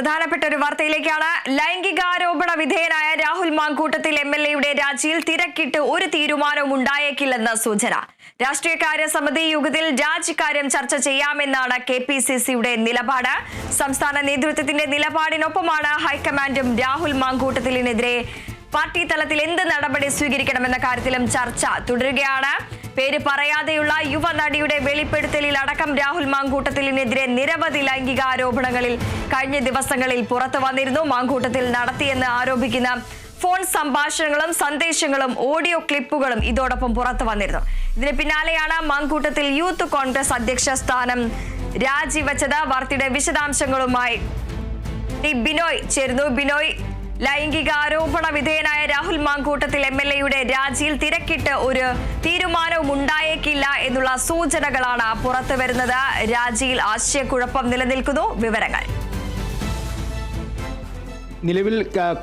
പ്രധാനപ്പെട്ട ഒരു വാർത്തയിലേക്കാണ്. ലൈംഗികാരോപണ വിധേയനായ രാഹുൽ മാങ്കൂട്ടത്തിൽ എം എൽ എയുടെ രാജിയിൽ തിരക്കിട്ട് ഒരു തീരുമാനവും ഉണ്ടായേക്കില്ലെന്ന് സൂചന. രാഷ്ട്രീയകാര്യ സമിതി യോഗത്തിൽ രാജിക്കാര്യം ചർച്ച ചെയ്യാമെന്നാണ് കെ പി സി സിയുടെ നിലപാട്. സംസ്ഥാന നേതൃത്വത്തിന്റെ നിലപാടിനൊപ്പമാണ് ഹൈക്കമാൻഡും രാഹുൽ മാങ്കൂട്ടത്തിലിനെതിരെ പാർട്ടി തലത്തിൽ എന്ത് നടപടി സ്വീകരിക്കണമെന്ന കാര്യത്തിലും ചർച്ച തുടരുകയാണ്. പേര് പറയാതെയുള്ള യുവനടിയുടെ വെളിപ്പെടുത്തലിൽ അടക്കം രാഹുൽ മാങ്കൂട്ടത്തിലിനെതിരെ നിരവധി ലൈംഗിക ആരോപണങ്ങളിൽ കഴിഞ്ഞ ദിവസങ്ങളിൽ പുറത്തു വന്നിരുന്നു. മാങ്കൂട്ടത്തിൽ നടത്തിയെന്ന് ആരോപിക്കുന്ന ഫോൺ സംഭാഷണങ്ങളും സന്ദേശങ്ങളും ഓഡിയോ ക്ലിപ്പുകളും ഇതോടൊപ്പം പുറത്തു വന്നിരുന്നു. ഇതിന് പിന്നാലെയാണ് മാങ്കൂട്ടത്തിൽ യൂത്ത് കോൺഗ്രസ് അധ്യക്ഷ സ്ഥാനം രാജിവെച്ചത്. വാർത്തയുടെ വിശദാംശങ്ങളുമായി ബിനോയ് ചേരുന്നു. ബിനോയ് ലൈംഗിക ആരോപണ വിധേയനായ രാഹുൽ മാങ്കൂട്ടത്തിൽ എം എൽ എയുടെ രാജിയിൽ തിരക്കിട്ട് ഒരു തീരുമാനവും ഉണ്ടായേക്കില്ല എന്നുള്ള സൂചനകളാണ് പുറത്തുവരുന്നത്. രാജിയിൽ ആശയക്കുഴപ്പം നിലനിൽക്കുന്നു. വിവരങ്ങൾ. നിലവിൽ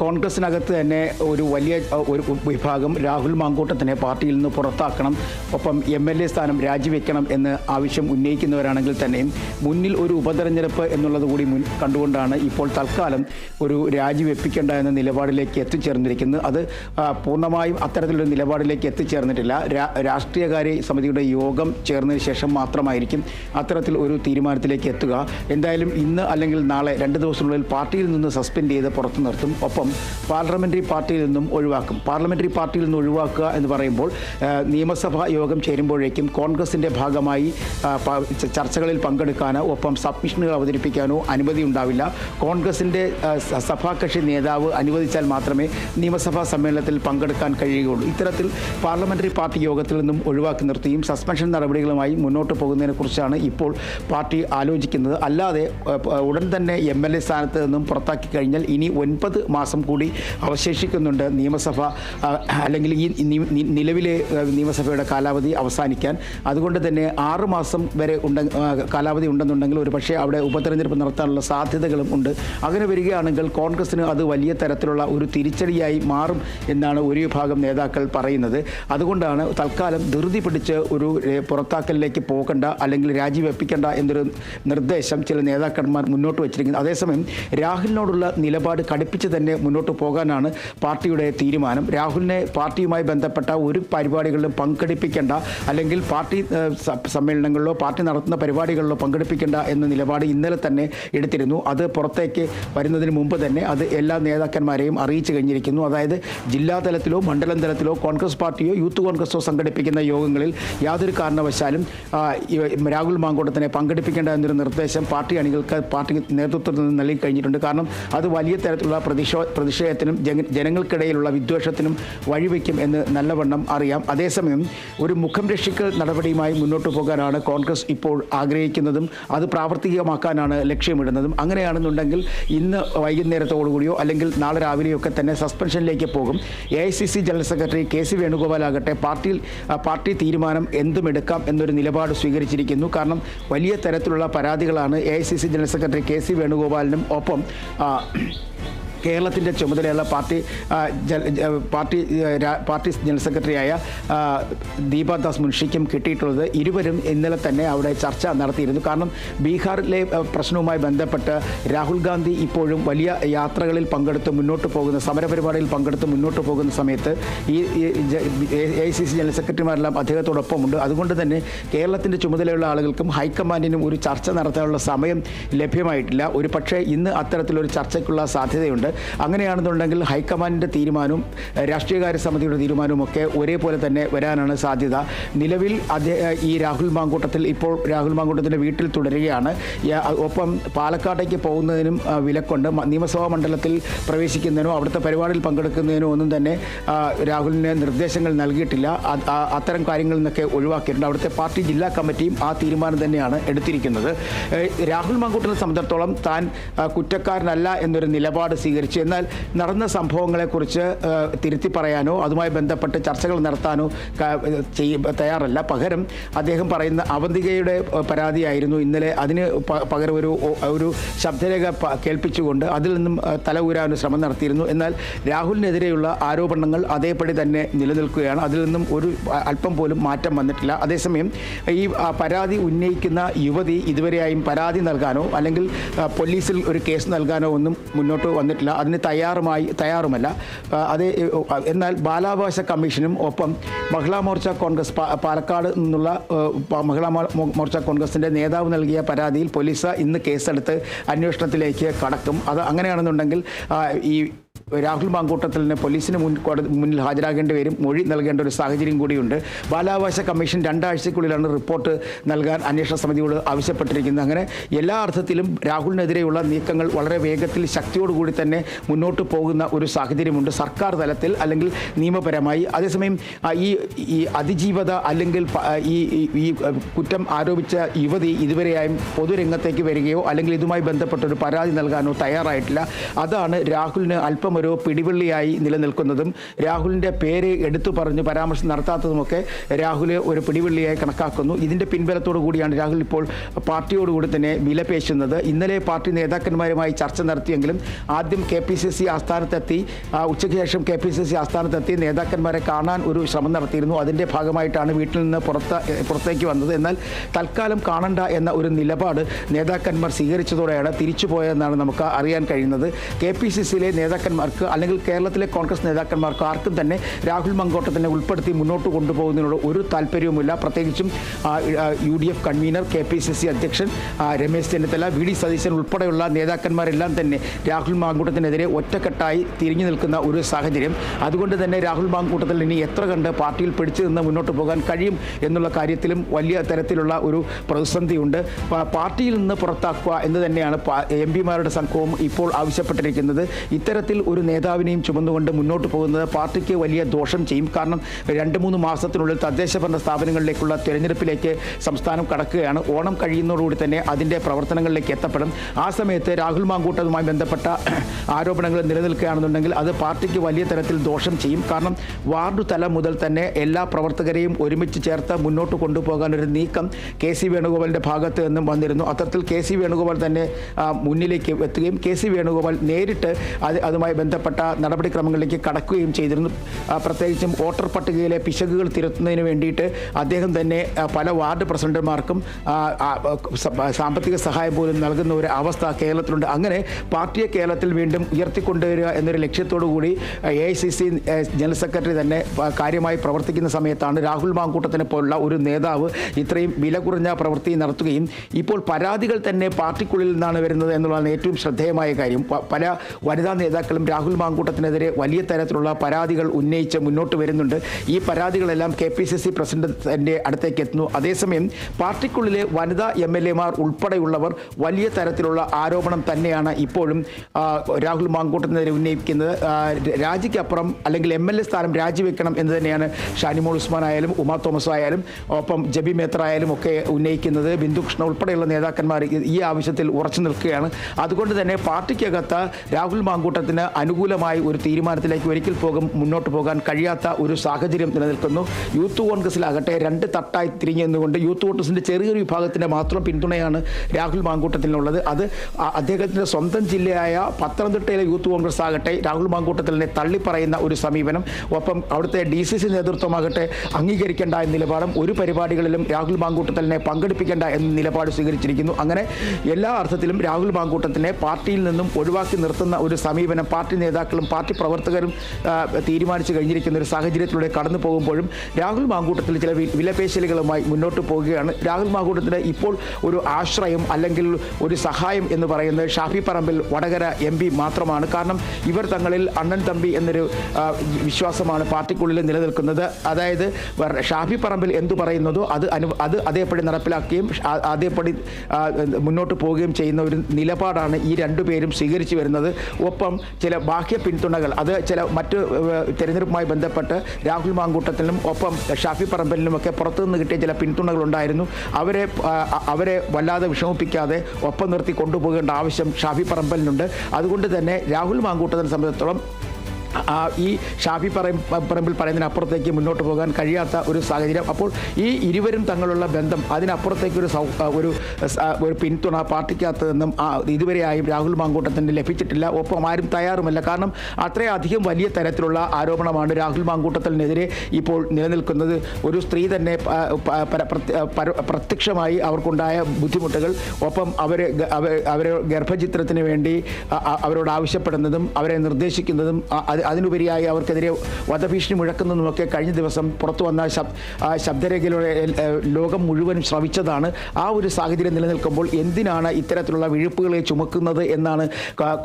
കോൺഗ്രസിനകത്ത് തന്നെ ഒരു വലിയ ഒരു വിഭാഗം രാഹുൽ മാങ്കൂട്ടത്തിനെ പാർട്ടിയിൽ നിന്ന് പുറത്താക്കണം ഒപ്പം എം എൽ എ സ്ഥാനം രാജിവെക്കണം എന്ന് ആവശ്യം ഉന്നയിക്കുന്നവരാണെങ്കിൽ തന്നെയും മുന്നിൽ ഒരു ഉപതെരഞ്ഞെടുപ്പ് എന്നുള്ളത് കൂടി മുൻ കണ്ടുകൊണ്ടാണ് ഇപ്പോൾ തൽക്കാലം ഒരു രാജിവെപ്പിക്കേണ്ട എന്ന നിലപാടിലേക്ക് എത്തിച്ചേർന്നിരിക്കുന്നത്. അത് പൂർണമായും അത്തരത്തിലൊരു നിലപാടിലേക്ക് എത്തിച്ചേർന്നിട്ടില്ല. രാഷ്ട്രീയകാര്യ സമിതിയുടെ യോഗം ചേർന്നതിന് ശേഷം മാത്രമായിരിക്കും അത്തരത്തിൽ ഒരു തീരുമാനത്തിലേക്ക് എത്തുക. എന്തായാലും ഇന്ന് അല്ലെങ്കിൽ നാളെ രണ്ട് ദിവസത്തിനുള്ളിൽ പാർട്ടിയിൽ നിന്ന് സസ്പെൻഡ് ചെയ്ത് പുറത്തു നിർത്തും ഒപ്പം പാർലമെന്ററി പാർട്ടിയിൽ നിന്നും ഒഴിവാക്കും. പാർലമെന്ററി പാർട്ടിയിൽ നിന്ന് ഒഴിവാക്കുക എന്ന് പറയുമ്പോൾ നിയമസഭാ യോഗം ചേരുമ്പോഴേക്കും കോൺഗ്രസിന്റെ ഭാഗമായി ചർച്ചകളിൽ പങ്കെടുക്കാനോ ഒപ്പം സബ്മിഷനുകൾ അവതരിപ്പിക്കാനോ അനുമതി ഉണ്ടാവില്ല. കോൺഗ്രസിന്റെ സഭാകക്ഷി നേതാവ് അനുവദിച്ചാൽ മാത്രമേ നിയമസഭാ സമ്മേളനത്തിൽ പങ്കെടുക്കാൻ കഴിയുകയുള്ളൂ. ഇത്തരത്തിൽ പാർലമെന്ററി പാർട്ടി യോഗത്തിൽ നിന്നും ഒഴിവാക്കി നിർത്തിയും സസ്പെൻഷൻ നടപടികളുമായി മുന്നോട്ട് പോകുന്നതിനെക്കുറിച്ചാണ് ഇപ്പോൾ പാർട്ടി ആലോചിക്കുന്നത്. അല്ലാതെ ഉടൻ തന്നെ എം എൽ എ സ്ഥാനത്ത് നിന്നും പുറത്താക്കി കഴിഞ്ഞാൽ ഇനി ഒൻപത് മാസം കൂടി അവശേഷിക്കുന്നുണ്ട് നിയമസഭ അല്ലെങ്കിൽ ഈ നിലവിലെ നിയമസഭയുടെ കാലാവധി അവസാനിക്കാൻ. അതുകൊണ്ട് തന്നെ ആറ് മാസം വരെ ഉണ്ട കാലാവധി ഉണ്ടെന്നുണ്ടെങ്കിൽ ഒരു പക്ഷേ അവിടെ ഉപതെരഞ്ഞെടുപ്പ് നടത്താനുള്ള സാധ്യതകളും ഉണ്ട്. അങ്ങനെ വരികയാണെങ്കിൽ കോൺഗ്രസിന് അത് വലിയ തരത്തിലുള്ള ഒരു തിരിച്ചടിയായി മാറും എന്നാണ് ഒരു വിഭാഗം നേതാക്കൾ പറയുന്നത്. അതുകൊണ്ടാണ് തൽക്കാലം ധൃതി പിടിച്ച് ഒരു പുറത്താക്കലിലേക്ക് പോകണ്ട അല്ലെങ്കിൽ രാജിവെപ്പിക്കേണ്ട എന്നൊരു നിർദ്ദേശം ചില നേതാക്കന്മാർ മുന്നോട്ട് വച്ചിരിക്കുന്നത്. അതേസമയം രാഹുലിനോടുള്ള നിലപാട് കടുപ്പിച്ച് തന്നെ മുന്നോട്ട് പോകാനാണ് പാർട്ടിയുടെ തീരുമാനം. രാഹുലിനെ പാർട്ടിയുമായി ബന്ധപ്പെട്ട ഒരു പരിപാടികളിലും പങ്കെടുപ്പിക്കേണ്ട അല്ലെങ്കിൽ പാർട്ടി സമ്മേളനങ്ങളിലോ പാർട്ടി നടത്തുന്ന പരിപാടികളിലോ പങ്കെടുപ്പിക്കേണ്ട എന്ന നിലപാട് ഇന്നലെ തന്നെ എടുത്തിരുന്നു. അത് പുറത്തേക്ക് വരുന്നതിന് മുമ്പ് തന്നെ അത് എല്ലാ നേതാക്കന്മാരെയും അറിയിച്ചു കഴിഞ്ഞിരിക്കുന്നു. അതായത് ജില്ലാ തലത്തിലോ മണ്ഡലം തലത്തിലോ കോൺഗ്രസ് പാർട്ടിയോ യൂത്ത് കോൺഗ്രസോ സംഘടിപ്പിക്കുന്ന യോഗങ്ങളിൽ യാതൊരു കാരണവശാലും രാഹുൽ മാങ്കോട്ടത്തിനെ പങ്കെടുപ്പിക്കേണ്ട എന്നൊരു നിർദ്ദേശം പാർട്ടി അണികൾക്ക് പാർട്ടി നേതൃത്വത്തിൽ നിന്ന് നൽകി കഴിഞ്ഞിട്ടുണ്ട് കാരണം അത് വലിയ തരത്തിലുള്ള പ്രതിഷോ പ്രതിഷേധത്തിനും ജന- ജനങ്ങൾക്കിടയിലുള്ള വിദ്വേഷത്തിനും വഴിവെക്കും എന്ന് നല്ലവണ്ണം അറിയാം. അതേസമയം ഒരു മുഖം രക്ഷിക്കൽ നടപടിയുമായി മുന്നോട്ട് പോകാനാണ് കോൺഗ്രസ് ഇപ്പോൾ ആഗ്രഹിക്കുന്നതും അത് പ്രാവർത്തികമാക്കാനാണ് ലക്ഷ്യമിടുന്നതും. അങ്ങനെയാണെന്നുണ്ടെങ്കിൽ ഇന്ന് വൈകുന്നേരത്തോടുകൂടിയോ അല്ലെങ്കിൽ നാളെ രാവിലെയൊക്കെ തന്നെ സസ്പെൻഷനിലേക്ക് പോകും. A I C C general secretary K C Venugopal ആകട്ടെ പാർട്ടിയിൽ പാർട്ടി തീരുമാനം എന്തും എടുക്കാം എന്നൊരു നിലപാട് സ്വീകരിച്ചിരിക്കുന്നു. കാരണം വലിയ തരത്തിലുള്ള പരാതികളാണ് A I C C general secretary K C വേണുഗോപാലിനും ഒപ്പം കേരളത്തിന്റെ ചുമതലയുള്ള പാർട്ടി പാർട്ടി പാർട്ടി ജനറൽ സെക്രട്ടറിയായ ദീപാദാസ് മുൻഷിക്കും കിട്ടിയിട്ടുള്ളത് ഇരുവരും ഇന്നലെ തന്നെ അവിടെ ചർച്ച നടത്തിയിരുന്നു. കാരണം ബീഹാറിലെ പ്രശ്നവുമായി ബന്ധപ്പെട്ട് രാഹുൽ ഗാന്ധി ഇപ്പോഴും വലിയ യാത്രകളിൽ പങ്കെടുത്ത് മുന്നോട്ട് പോകുന്ന സമരപരിപാടിയിൽ പങ്കെടുത്ത് മുന്നോട്ട് പോകുന്ന സമയത്ത് ഈ എ സി സി ജനറൽ സെക്രട്ടറിമാരെല്ലാം അദ്ദേഹത്തോടൊപ്പമുണ്ട്. അതുകൊണ്ട് തന്നെ കേരളത്തിന്റെ ചുമതലയുള്ള ആളുകൾക്കും ഹൈക്കമാൻഡിനും ഒരു ചർച്ച നടത്താനുള്ള സമയം ലഭ്യമായിട്ടില്ല. ഒരു പക്ഷേ ഇന്ന് അത്തരത്തിലൊരു ചർച്ചയ്ക്കുള്ള സാധ്യതയുണ്ട്. അങ്ങനെയാണെന്നുണ്ടെങ്കിൽ ഹൈക്കമാൻഡിന്റെ തീരുമാനവും രാഷ്ട്രീയകാര്യ സമിതിയുടെ തീരുമാനവും ഒക്കെ ഒരേപോലെ തന്നെ വരാനാണ് സാധ്യത. നിലവിൽ ഈ രാഹുൽ മാങ്കൂട്ടത്തിൽ ഇപ്പോൾ രാഹുൽ മാങ്കൂട്ടത്തിന്റെ വീട്ടിൽ തുടരുകയാണ്. ഒപ്പം പാലക്കാട്ടേക്ക് പോകുന്നതിനും വിലക്കൊണ്ട്. നിയമസഭാ മണ്ഡലത്തിൽ പ്രവേശിക്കുന്നതിനോ അവിടുത്തെ പരിപാടിയിൽ പങ്കെടുക്കുന്നതിനോ ഒന്നും തന്നെ രാഹുലിന് നിർദ്ദേശങ്ങൾ നൽകിയിട്ടില്ല. അത്തരം കാര്യങ്ങളിൽ നിന്നൊക്കെ ഒഴിവാക്കിയിട്ടുണ്ട്. അവിടുത്തെ പാർട്ടി ജില്ലാ കമ്മിറ്റിയും ആ തീരുമാനം തന്നെയാണ് എടുത്തിരിക്കുന്നത്. രാഹുൽ മാങ്കൂട്ടിനെ സംബന്ധിച്ചിടത്തോളം താൻ കുറ്റക്കാരനല്ല എന്നൊരു നിലപാട് സ്വീകരിച്ചു സ്വീകരിച്ചു. എന്നാൽ നടന്ന സംഭവങ്ങളെക്കുറിച്ച് തിരുത്തി പറയാനോ അതുമായി ബന്ധപ്പെട്ട് ചർച്ചകൾ നടത്താനോ ചെയ്യ തയ്യാറല്ല. പകരം അദ്ദേഹം പറയുന്ന അവന്തികയുടെ പരാതിയായിരുന്നു. ഇന്നലെ അതിന് പകരം ഒരു ഒരു ശബ്ദരേഖ കേൾപ്പിച്ചുകൊണ്ട് അതിൽ നിന്നും തല ഒരു ശ്രമം നടത്തിയിരുന്നു. എന്നാൽ രാഹുലിനെതിരെയുള്ള ആരോപണങ്ങൾ അതേപടി തന്നെ നിലനിൽക്കുകയാണ്. അതിൽ നിന്നും ഒരു അല്പം പോലും മാറ്റം വന്നിട്ടില്ല. അതേസമയം ഈ പരാതി ഉന്നയിക്കുന്ന യുവതി ഇതുവരെയായും പരാതി നൽകാനോ അല്ലെങ്കിൽ പോലീസിൽ ഒരു കേസ് നൽകാനോ ഒന്നും മുന്നോട്ട് വന്നിട്ടില്ല. അതിന് തയ്യാറുമായി തയ്യാറുമല്ല. അത് എന്നാൽ ബാലാവകാശ കമ്മീഷനും ഒപ്പം മഹിളാ മോർച്ച കോൺഗ്രസ് പാലക്കാട് നിന്നുള്ള മഹിളാ മോർച്ച കോൺഗ്രസിന്റെ നേതാവ് നൽകിയ പരാതിയിൽ പോലീസ് ഇന്ന് കേസെടുത്ത് അന്വേഷണത്തിലേക്ക് കടക്കും. അത് അങ്ങനെയാണെന്നുണ്ടെങ്കിൽ ഈ രാഹുൽ മാങ്കൂട്ടത്തിലിന് പോലീസിന് മുൻ മുന്നിൽ ഹാജരാകേണ്ടി വരും. മൊഴി നൽകേണ്ട ഒരു സാഹചര്യം കൂടിയുണ്ട്. ബാലാവകാശ കമ്മീഷൻ രണ്ടാഴ്ചയ്ക്കുള്ളിലാണ് റിപ്പോർട്ട് നൽകാൻ അന്വേഷണ സമിതിയോട് ആവശ്യപ്പെട്ടിരിക്കുന്നത്. അങ്ങനെ എല്ലാ അർത്ഥത്തിലും രാഹുലിനെതിരെയുള്ള നീക്കങ്ങൾ വളരെ വേഗത്തിൽ ശക്തിയോടുകൂടി തന്നെ മുന്നോട്ട് പോകുന്ന ഒരു സാഹചര്യമുണ്ട്. സർക്കാർ തലത്തിൽ അല്ലെങ്കിൽ നിയമപരമായി. അതേസമയം ഈ ഈ അതിജീവത അല്ലെങ്കിൽ ഈ- ഈ കുറ്റം ആരോപിച്ച യുവതി ഇതുവരെയായും പൊതുരംഗത്തേക്ക് വരികയോ അല്ലെങ്കിൽ ഇതുമായി ബന്ധപ്പെട്ട ഒരു പരാതി നൽകാനോ തയ്യാറായിട്ടില്ല. അതാണ് രാഹുലിന് അല്പം ഒരു പിടിവള്ളിയായി നിലനിൽക്കുന്നതും രാഹുലിന്റെ പേര് എടുത്തു പറഞ്ഞ് പരാമർശം നടത്താത്തതുമൊക്കെ രാഹുൽ ഒരു പിടിവള്ളിയായി കണക്കാക്കുന്നു. ഇതിന്റെ പിൻബലത്തോടു കൂടിയാണ് രാഹുൽ ഇപ്പോൾ പാർട്ടിയോടുകൂടി തന്നെ വിലപേശുന്നത് ഇന്നലെ പാർട്ടി നേതാക്കന്മാരുമായി ചർച്ച നടത്തിയെങ്കിലും ആദ്യം കെ പി സി സി ആസ്ഥാനത്തെത്തി ഉച്ചയ്ക്ക് ശേഷം കെ പി സി സി ആസ്ഥാനത്തെത്തി നേതാക്കന്മാരെ കാണാൻ ഒരു ശ്രമം നടത്തിയിരുന്നു. അതിന്റെ ഭാഗമായിട്ടാണ് വീട്ടിൽ നിന്ന് പുറത്ത് പുറത്തേക്ക് വന്നത്. എന്നാൽ തൽക്കാലം കാണണ്ട എന്ന ഒരു നിലപാട് നേതാക്കന്മാർ സ്വീകരിച്ചതോടെയാണ് തിരിച്ചു പോയതെന്നാണ് നമുക്ക് അറിയാൻ കഴിയുന്നത്. കെ പി സി സിയിലെ നേതാക്കന്മാർക്ക് അല്ലെങ്കിൽ കേരളത്തിലെ കോൺഗ്രസ് നേതാക്കന്മാർക്ക് ആർക്കും തന്നെ രാഹുൽ മങ്കോട്ടത്തിനെ ഉൾപ്പെടുത്തി മുന്നോട്ട് കൊണ്ടുപോകുന്നതിനോട് ഒരു താല്പര്യവുമില്ല. പ്രത്യേകിച്ചും U D F convener K P C C അധ്യക്ഷൻ രമേശ് ചെന്നിത്തല വി ഡി സതീശൻ ഉൾപ്പെടെയുള്ള നേതാക്കന്മാരെല്ലാം തന്നെ രാഹുൽ മാങ്കൂട്ടത്തിനെതിരെ ഒറ്റക്കെട്ടായി തിരിഞ്ഞു നിൽക്കുന്ന ഒരു സാഹചര്യം. അതുകൊണ്ട് തന്നെ രാഹുൽ മാങ്കൂട്ടത്തിൽ ഇനി എത്ര കണ്ട് പാർട്ടിയിൽ പിടിച്ചു നിന്ന് മുന്നോട്ട് പോകാൻ കഴിയും എന്നുള്ള കാര്യത്തിലും വലിയ തരത്തിലുള്ള ഒരു പ്രതിസന്ധിയുണ്ട്. പാർട്ടിയിൽ നിന്ന് പുറത്താക്കുക എന്ന് തന്നെയാണ് എം പിമാരുടെ സംഘവും ഇപ്പോൾ ആവശ്യപ്പെട്ടിരിക്കുന്നത്. ഇത്തരത്തിൽ ഒരു നേതാവിനെയും ചുമന്നുകൊണ്ട് മുന്നോട്ട് പോകുന്നത് പാർട്ടിക്ക് വലിയ ദോഷം ചെയ്യും. കാരണം രണ്ട് മൂന്ന് മാസത്തിനുള്ളിൽ തദ്ദേശ ഭരണ സ്ഥാപനങ്ങളിലേക്കുള്ള തിരഞ്ഞെടുപ്പിലേക്ക് സംസ്ഥാനം കടക്കുകയാണ്. ഓണം കഴിയുന്നതോടുകൂടി തന്നെ അതിന്റെ പ്രവർത്തനങ്ങളിലേക്ക് എത്തപ്പെടും. ആ സമയത്ത് രാഹുൽ മാങ്കൂട്ടതുമായി ബന്ധപ്പെട്ട ആരോപണങ്ങൾ നിലനിൽക്കുകയാണെന്നുണ്ടെങ്കിൽ അത് പാർട്ടിക്ക് വലിയ തരത്തിൽ ദോഷം ചെയ്യും. കാരണം വാർഡ് തലം മുതൽ തന്നെ എല്ലാ പ്രവർത്തകരെയും ഒരുമിച്ച് ചേർത്ത് മുന്നോട്ട് കൊണ്ടുപോകാൻ ഒരു നീക്കം കെ സി വേണുഗോപാലിന്റെ ഭാഗത്ത് നിന്നും വന്നിരുന്നു. അത്തരത്തിൽ കെ സി വേണുഗോപാൽ തന്നെ മുന്നിലേക്ക് എത്തുകയും കെ സി വേണുഗോപാൽ നേരിട്ട് അത് അതുമായി ബന്ധപ്പെട്ട നടപടിക്രമങ്ങളിലേക്ക് കടക്കുകയും ചെയ്തിരുന്നു. പ്രത്യേകിച്ചും വോട്ടർ പട്ടികയിലെ പിശകുകൾ തിരുത്തുന്നതിന് വേണ്ടിയിട്ട് അദ്ദേഹം തന്നെ പല വാർഡ് പ്രസിഡന്റുമാർക്കും സാമ്പത്തിക സഹായം പോലും നൽകുന്ന ഒരു അവസ്ഥ കേരളത്തിലുണ്ട്. അങ്ങനെ പാർട്ടിയെ കേരളത്തിൽ വീണ്ടും ഉയർത്തിക്കൊണ്ടുവരിക എന്നൊരു ലക്ഷ്യത്തോടു കൂടി A I C C general secretary തന്നെ കാര്യമായി പ്രവർത്തിക്കുന്ന സമയത്താണ് രാഹുൽ മാങ്കൂട്ടത്തിനെ പോലുള്ള ഒരു നേതാവ് ഇത്രയും വില കുറഞ്ഞ പ്രവൃത്തി നടത്തുകയും ഇപ്പോൾ പരാതികൾ തന്നെ പാർട്ടിക്കുള്ളിൽ നിന്നാണ് വരുന്നത് എന്നുള്ളതാണ് ഏറ്റവും ശ്രദ്ധേയമായ കാര്യം. പല വനിതാ നേതാക്കളും രാഹുൽ മാങ്കൂട്ടത്തിനെതിരെ വലിയ തരത്തിലുള്ള പരാതികൾ ഉന്നയിച്ച് മുന്നോട്ട് വരുന്നുണ്ട്. ഈ പരാതികളെല്ലാം കെ പി സി സി പ്രസിഡന്റിന്റെ അടുത്തേക്ക് എത്തുന്നു. അതേസമയം പാർട്ടിക്കുള്ളിലെ വനിതാ എം എൽ എമാർ ഉൾപ്പെടെയുള്ളവർ വലിയ തരത്തിലുള്ള ആരോപണം തന്നെയാണ് ഇപ്പോഴും രാഹുൽ മാങ്കൂട്ടത്തിനെതിരെ ഉന്നയിക്കുന്നത്. രാജിക്കപ്പുറം അല്ലെങ്കിൽ എം എൽ എ സ്ഥാനം രാജിവെക്കണം എന്ന് തന്നെയാണ് ഷാനിമോൾ ഉസ്മാൻ ആയാലും ഉമാ തോമസ് ആയാലും ഒപ്പം ജബി മേത്ര ആയാലും ഒക്കെ ഉന്നയിക്കുന്നത്. ബിന്ദു കൃഷ്ണ ഉൾപ്പെടെയുള്ള നേതാക്കന്മാർ ഈ ആവശ്യത്തിൽ ഉറച്ചു നിൽക്കുകയാണ്. അതുകൊണ്ട് തന്നെ പാർട്ടിക്കകത്ത് രാഹുൽ മാങ്കൂട്ടത്തിന് അനുകൂലമായി ഒരു തീരുമാനത്തിലേക്ക് ഒരിക്കൽ പോകും മുന്നോട്ട് പോകാൻ കഴിയാത്ത ഒരു സാഹചര്യം നിലനിൽക്കുന്നു. യൂത്ത് കോൺഗ്രസിലാകട്ടെ രണ്ട് തട്ടായി തിരിഞ്ഞതുകൊണ്ട് യൂത്ത് കോൺഗ്രസിന്റെ ചെറിയൊരു വിഭാഗത്തിന്റെ മാത്രം പിന്തുണയാണ് രാഹുൽ മാങ്കൂട്ടത്തിനുള്ളത് അത് അദ്ദേഹത്തിന്റെ സ്വന്തം ജില്ലയായ പത്തനംതിട്ടയിലെ യൂത്ത് കോൺഗ്രസ് ആകട്ടെ രാഹുൽ മാങ്കൂട്ടത്തിലിനെ തള്ളിപ്പറയുന്ന ഒരു സമീപനം ഒപ്പം അവിടുത്തെ ഡി സി സി നേതൃത്വമാകട്ടെ അംഗീകരിക്കേണ്ട എന്ന നിലപാടും ഒരു പരിപാടികളിലും രാഹുൽ മാങ്കൂട്ടത്തിലിനെ പങ്കെടുപ്പിക്കേണ്ട എന്ന നിലപാട് സ്വീകരിച്ചിരിക്കുന്നു. അങ്ങനെ എല്ലാ അർത്ഥത്തിലും രാഹുൽ മാങ്കൂട്ടത്തിനെ പാർട്ടിയിൽ നിന്നും ഒഴിവാക്കി നിർത്തുന്ന ഒരു സമീപനം പാർട്ടി നേതാക്കളും പാർട്ടി പ്രവർത്തകരും തീരുമാനിച്ചു കഴിഞ്ഞിരിക്കുന്ന ഒരു സാഹചര്യത്തിലൂടെ കടന്നു പോകുമ്പോഴും രാഹുൽ മാങ്കൂട്ടത്തിൽ ചില വിലപേശലുകളുമായി മുന്നോട്ട് പോവുകയാണ്. രാഹുൽ മാങ്കൂട്ടത്തിന് ഇപ്പോൾ ഒരു ആശ്രയം അല്ലെങ്കിൽ ഒരു സഹായം എന്ന് പറയുന്നത് ഷാഫി പറമ്പിൽ വടകര എം മാത്രമാണ്. കാരണം ഇവർ തങ്ങളിൽ അണ്ണൻ തമ്പി എന്നൊരു വിശ്വാസമാണ് പാർട്ടിക്കുള്ളിൽ നിലനിൽക്കുന്നത്. അതായത് ഷാഫി പറമ്പിൽ എന്തു പറയുന്നതോ അത് അനു അത് അതേപടി നടപ്പിലാക്കുകയും അതേപടി മുന്നോട്ട് പോവുകയും ചെയ്യുന്ന ഒരു നിലപാടാണ് ഈ രണ്ടുപേരും സ്വീകരിച്ചു വരുന്നത്. ഒപ്പം ചില ബാഹ്യ പിന്തുണകൾ അത് ചില മറ്റ് തെരഞ്ഞെടുപ്പുമായി ബന്ധപ്പെട്ട് രാഹുൽ മാങ്കൂട്ടത്തിലും ഒപ്പം ഷാഫി പറമ്പലിനുമൊക്കെ പുറത്തു നിന്ന് കിട്ടിയ ചില പിന്തുണകളുണ്ടായിരുന്നു അവരെ അവരെ വല്ലാതെ വിഷമിപ്പിക്കാതെ ഒപ്പം നിർത്തി കൊണ്ടുപോകേണ്ട ആവശ്യം ഷാഫി പറമ്പലിനുണ്ട്. അതുകൊണ്ട് തന്നെ രാഹുൽ മാങ്കൂട്ടത്തിനെ സംബന്ധിച്ചിടത്തോളം ഈ ഷാഫി പറമ്പിൽ പറയുന്നതിനപ്പുറത്തേക്ക് മുന്നോട്ട് പോകാൻ കഴിയാത്ത ഒരു സാഹചര്യം. അപ്പോൾ ഈ ഇരുവരും തങ്ങളുള്ള ബന്ധം അതിനപ്പുറത്തേക്ക് ഒരു ഒരു ഒരു പിന്തുണ പാർട്ടിക്കകത്ത് നിന്നും ഇതുവരെയായും രാഹുൽ മാങ്കൂട്ടത്തിന് ലഭിച്ചിട്ടില്ല. ഒപ്പം ആരും തയ്യാറുമല്ല. കാരണം അത്രയധികം വലിയ തരത്തിലുള്ള ആരോപണമാണ് രാഹുൽ മാങ്കൂട്ടത്തിനെതിരെ ഇപ്പോൾ നിലനിൽക്കുന്നത്. ഒരു സ്ത്രീ തന്നെ പ്രത്യക്ഷമായി അവർക്കുണ്ടായ ബുദ്ധിമുട്ടുകൾ. ഒപ്പം അവരെ അവരെ ഗർഭചിത്രത്തിന് വേണ്ടി അവരോട് ആവശ്യപ്പെടുന്നതും അവരെ നിർദ്ദേശിക്കുന്നതും അതിനുപരിയായി അവർക്കെതിരെ വധഭീഷണി മുഴക്കുന്നതുമൊക്കെ കഴിഞ്ഞ ദിവസം പുറത്തു വന്ന ശബ്ദരേഖയിലൂടെ ലോകം മുഴുവനും ശ്രവിച്ചതാണ്. ആ ഒരു സാഹചര്യം നിലനിൽക്കുമ്പോൾ എന്തിനാണ് ഇത്തരത്തിലുള്ള വിഴുപ്പുകളെ ചുമക്കുന്നത് എന്നാണ്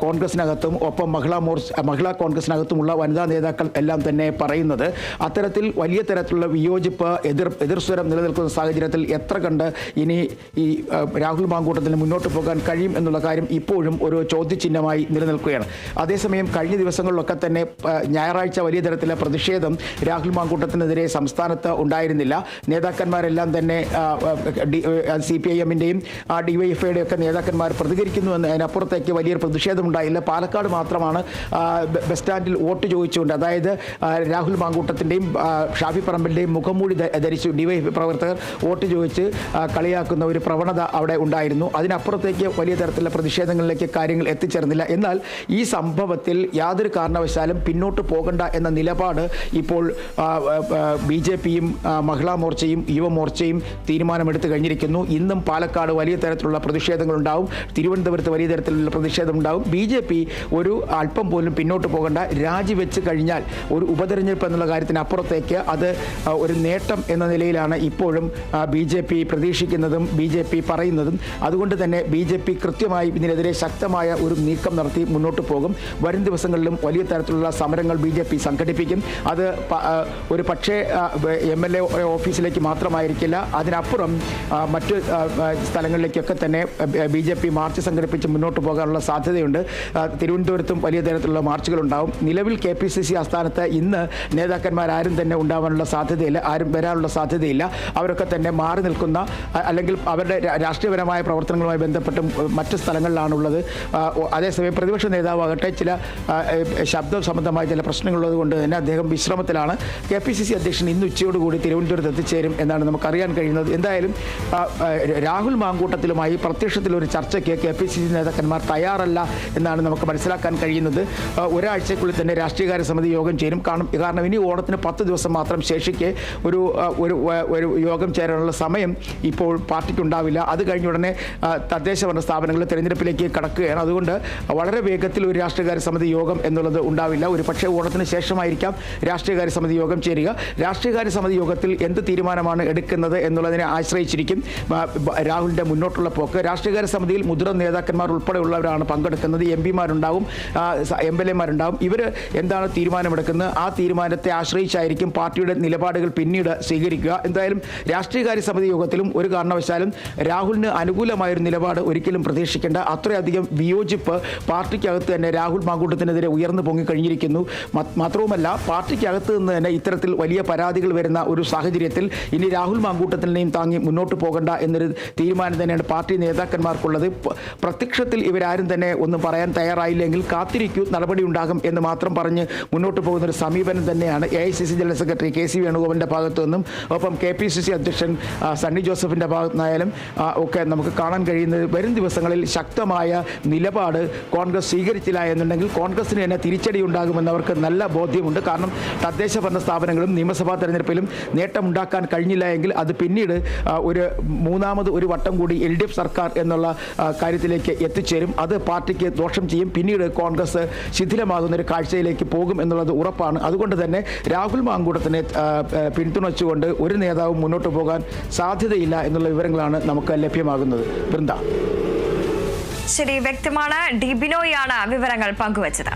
കോൺഗ്രസിനകത്തും ഒപ്പം മഹിളാ മോർച്ച മഹിളാ കോൺഗ്രസിനകത്തുമുള്ള വനിതാ നേതാക്കൾ എല്ലാം തന്നെ പറയുന്നത്. അത്തരത്തിൽ വലിയ തരത്തിലുള്ള വിയോജിപ്പ് എതിർ എതിർസ്വരം നിലനിൽക്കുന്ന സാഹചര്യത്തിൽ എത്ര കണ്ട് ഇനി ഈ രാഹുൽ മാങ്കൂട്ടത്തിന് മുന്നോട്ട് പോകാൻ കഴിയും എന്നുള്ള കാര്യം ഇപ്പോഴും ഒരു ചോദ്യചിഹ്നമായി നിലനിൽക്കുകയാണ്. അതേസമയം കഴിഞ്ഞ ദിവസങ്ങളിലൊക്കെ തന്നെ ഞായറാഴ്ച വലിയ തരത്തിലെ പ്രതിഷേധം രാഹുൽ മാങ്കൂട്ടത്തിനെതിരെ സംസ്ഥാനത്ത് ഉണ്ടായിരുന്നില്ല. നേതാക്കന്മാരെല്ലാം തന്നെ സി പി ഐ എമ്മിന്റെയും ഡി വൈ എഫ് ഐയുടെയൊക്കെ നേതാക്കന്മാർ പ്രതികരിക്കുന്നു എന്ന് അതിനപ്പുറത്തേക്ക് വലിയൊരു പ്രതിഷേധം ഉണ്ടായില്ല. പാലക്കാട് മാത്രമാണ് ബസ് സ്റ്റാൻഡിൽ വോട്ട് ചോദിച്ചുകൊണ്ട് അതായത് രാഹുൽ മാങ്കൂട്ടത്തിന്റെയും ഷാഫി പറമ്പിന്റെയും മുഖംമൂടി ധരിച്ചു ഡിവൈഎഫ് പ്രവർത്തകർ വോട്ട് ചോദിച്ച് കളിയാക്കുന്ന ഒരു പ്രവണത അവിടെ ഉണ്ടായിരുന്നു. അതിനപ്പുറത്തേക്ക് വലിയ തരത്തിലുള്ള പ്രതിഷേധങ്ങളിലേക്ക് കാര്യങ്ങൾ എത്തിച്ചേർന്നില്ല. എന്നാൽ ഈ സംഭവത്തിൽ യാതൊരു കാരണവശാലും പിന്നോട്ട് പോകണ്ട എന്ന നിലപാട് ഇപ്പോൾ ബി ജെ പിയും മഹിളാ മോർച്ചയും യുവമോർച്ചയും തീരുമാനമെടുത്തു കഴിഞ്ഞിരിക്കുന്നു. ഇന്നും പാലക്കാട് വലിയ തരത്തിലുള്ള പ്രതിഷേധങ്ങളുണ്ടാവും. തിരുവനന്തപുരത്ത് വലിയ തരത്തിലുള്ള പ്രതിഷേധം ഉണ്ടാവും ബി ജെ പി ഒരു അല്പം പോലും പിന്നോട്ട് പോകണ്ട. രാജിവെച്ച് കഴിഞ്ഞാൽ ഒരു ഉപതെരഞ്ഞെടുപ്പ് എന്നുള്ള കാര്യത്തിന് അപ്പുറത്തേക്ക് അത് ഒരു നേട്ടം എന്ന നിലയിലാണ് ഇപ്പോഴും ബി ജെ പി പ്രതീക്ഷിക്കുന്നതും ബി ജെ പി പറയുന്നതും. അതുകൊണ്ട് തന്നെ ബി ജെ പി കൃത്യമായി ഇതിനെതിരെ ശക്തമായ ഒരു നീക്കം നടത്തി മുന്നോട്ട് പോകും. വരും ദിവസങ്ങളിലും വലിയ തരത്തിലുള്ള സമരങ്ങൾ ബി ജെ പി സംഘടിപ്പിക്കും. അത് ഒരു പക്ഷേ എം എൽ എ ഓഫീസിലേക്ക് മാത്രമായിരിക്കില്ല അതിനപ്പുറം മറ്റു സ്ഥലങ്ങളിലേക്കൊക്കെ തന്നെ ബി ജെ പി മാർച്ച് സംഘടിപ്പിച്ച് മുന്നോട്ട് പോകാനുള്ള സാധ്യതയുണ്ട്. തിരുവനന്തപുരത്തും വലിയ തരത്തിലുള്ള മാർച്ചുകൾ മാർച്ചുകളുണ്ടാവും. നിലവിൽ കെ പി സി സി ആസ്ഥാനത്ത് ഇന്ന് നേതാക്കന്മാരാരും തന്നെ ഉണ്ടാവാനുള്ള സാധ്യതയില്ല ആരും വരാനുള്ള സാധ്യതയില്ല. അവരൊക്കെ തന്നെ മാറി നിൽക്കുന്ന അല്ലെങ്കിൽ അവരുടെ രാഷ്ട്രീയപരമായ പ്രവർത്തനങ്ങളുമായി ബന്ധപ്പെട്ട് മറ്റ് സ്ഥലങ്ങളിലാണുള്ളത്. അതേസമയം പ്രതിപക്ഷ നേതാവാകട്ടെ ചില ശബ്ദ സംബന്ധമായ ചില പ്രശ്നങ്ങളുള്ളത് കൊണ്ട് തന്നെ അദ്ദേഹം വിശ്രമത്തിലാണ്. കെ പി സി സി അധ്യക്ഷൻ ഇന്ന് ഉച്ചയോടുകൂടി തിരുവനന്തപുരത്ത് എത്തിച്ചേരും എന്നാണ് നമുക്കറിയാൻ കഴിയുന്നത്. എന്തായാലും രാഹുൽ മാങ്കൂട്ടത്തിലുമായി പ്രത്യക്ഷത്തിൽ ഒരു ചർച്ചയ്ക്ക് കെ പി സി സി നേതാക്കന്മാർ തയ്യാറല്ല എന്നാണ് നമുക്ക് മനസ്സിലാക്കാൻ കഴിയുന്നത്. ഒരാഴ്ചക്കുള്ളിൽ തന്നെ രാഷ്ട്രീയകാര്യ സമിതി യോഗം ചേരും. കാരണം കാരണം ഇനി ഓണത്തിന് പത്ത് ദിവസം മാത്രം ശേഷിക്കെ ഒരു ഒരു ഒരു യോഗം ചേരാനുള്ള സമയം ഇപ്പോൾ പാർട്ടിക്കുണ്ടാവില്ല. അത് കഴിഞ്ഞ ഉടനെ തദ്ദേശ ഭരണ സ്ഥാപനങ്ങൾ തിരഞ്ഞെടുപ്പിലേക്ക് കടക്കുകയാണ്. അതുകൊണ്ട് വളരെ വേഗത്തിൽ ഒരു രാഷ്ട്രീയകാര്യ സമിതി യോഗം എന്നുള്ളത് ഉണ്ടാവില്ല. ഒരു പക്ഷേ ഓണത്തിന് ശേഷമായിരിക്കാം രാഷ്ട്രീയകാര്യ സമിതി യോഗം ചേരുക. രാഷ്ട്രീയകാര്യ സമിതി യോഗത്തിൽ എന്ത് തീരുമാനമാണ് എടുക്കുന്നത് എന്നുള്ളതിനെ ആശ്രയിച്ചിരിക്കും. രാഹുലിന്റെ മുന്നോട്ടുള്ള പോക്ക്. രാഷ്ട്രീയകാര്യ സമിതിയിൽ മുതിർന്ന നേതാക്കന്മാർ ഉൾപ്പെടെയുള്ളവരാണ് പങ്കെടുക്കുന്നത്. എം പിമാരുണ്ടാവും. എം എൽ എമാരുണ്ടാവും. ഇവർ എന്താണ് തീരുമാനമെടുക്കുന്നത്? ആ തീരുമാനത്തെ ആശ്രയിച്ചായിരിക്കും പാർട്ടിയുടെ നിലപാടുകൾ പിന്നീട് സ്വീകരിക്കുക. എന്തായാലും രാഷ്ട്രീയകാര്യ സമിതി യോഗത്തിലും ഒരു കാരണവശാലും രാഹുലിന് അനുകൂലമായൊരു നിലപാട് ഒരിക്കലും പ്രതീക്ഷിക്കേണ്ട. അത്രയധികം വിയോജിപ്പ് പാർട്ടിക്കകത്ത് തന്നെ രാഹുൽ മാങ്കൂട്ടത്തിനെതിരെ ഉയർന്നു പൊങ്ങിക്കഴിഞ്ഞിരിക്കുന്നു. മ- മാത്രവുമല്ല പാർട്ടിക്കകത്ത് നിന്ന് തന്നെ ഇത്തരത്തിൽ വലിയ പരാതികൾ വരുന്ന ഒരു സാഹചര്യത്തിൽ ഇനി രാഹുൽ മാങ്കൂട്ടത്തിനെയും താങ്ങി മുന്നോട്ട് പോകണ്ട എന്നൊരു തീരുമാനം തന്നെയാണ് പാർട്ടി നേതാക്കന്മാർക്കുള്ളത്. പ്രത്യക്ഷത്തിൽ ഇവരാരും തന്നെ ഒന്നും പറയാൻ തയ്യാറായില്ലെങ്കിൽ കാത്തിരിക്കൂ നടപടി ഉണ്ടാകും എന്ന് മാത്രം പറഞ്ഞ് മുന്നോട്ട് പോകുന്ന ഒരു സമീപനം തന്നെയാണ് A I C C general secretary K C വേണുഗോപാലിന്റെ ഭാഗത്തു നിന്നും ഒപ്പം കെ പി സി സി അധ്യക്ഷൻ സണ്ണി ജോസഫിന്റെ ഭാഗത്തു നിന്നായാലും ഒക്കെ നമുക്ക് കാണാൻ കഴിയുന്നത് വരും ദിവസങ്ങളിൽ ശക്തമായ നിലപാട് കോൺഗ്രസ് സ്വീകരിച്ചില്ല എന്നുണ്ടെങ്കിൽ കോൺഗ്രസിന് തന്നെ തിരിച്ചടി ഉണ്ടാകുമെന്ന് അവർക്ക് നല്ല ബോധ്യമുണ്ട്. കാരണം തദ്ദേശ ഭരണ സ്ഥാപനങ്ങളും നിയമസഭാ തെരഞ്ഞെടുപ്പിലും നേട്ടമുണ്ടാക്കാൻ കഴിഞ്ഞില്ല എങ്കിൽ അത് പിന്നീട് ഒരു മൂന്നാമത് ഒരു വട്ടം കൂടി എൽ ഡി എഫ് സർക്കാർ എന്നുള്ള കാര്യത്തിലേക്ക് എത്തിച്ചേരും. അത് പാർട്ടിക്ക് ദോഷം ചെയ്യും. പിന്നീട് കോൺഗ്രസ് ശിഥിലമാകുന്ന ഒരു കാഴ്ചയിലേക്ക് പോകും എന്നുള്ളത് ഉറപ്പാണ്. അതുകൊണ്ട് തന്നെ രാഹുൽ മാങ്കൂട്ടത്തിനെ പിന്തുണച്ചുകൊണ്ട് ഒരു നേതാവും മുന്നോട്ട് പോകാൻ സാധ്യതയില്ല എന്നുള്ള വിവരങ്ങളാണ് നമുക്ക് ലഭ്യമാകുന്നത്. വൃന്ദ. ശരി വ്യക്തമാണ്. ഡിബിനോയാണ് വിവരങ്ങൾ പങ്കുവച്ചത്.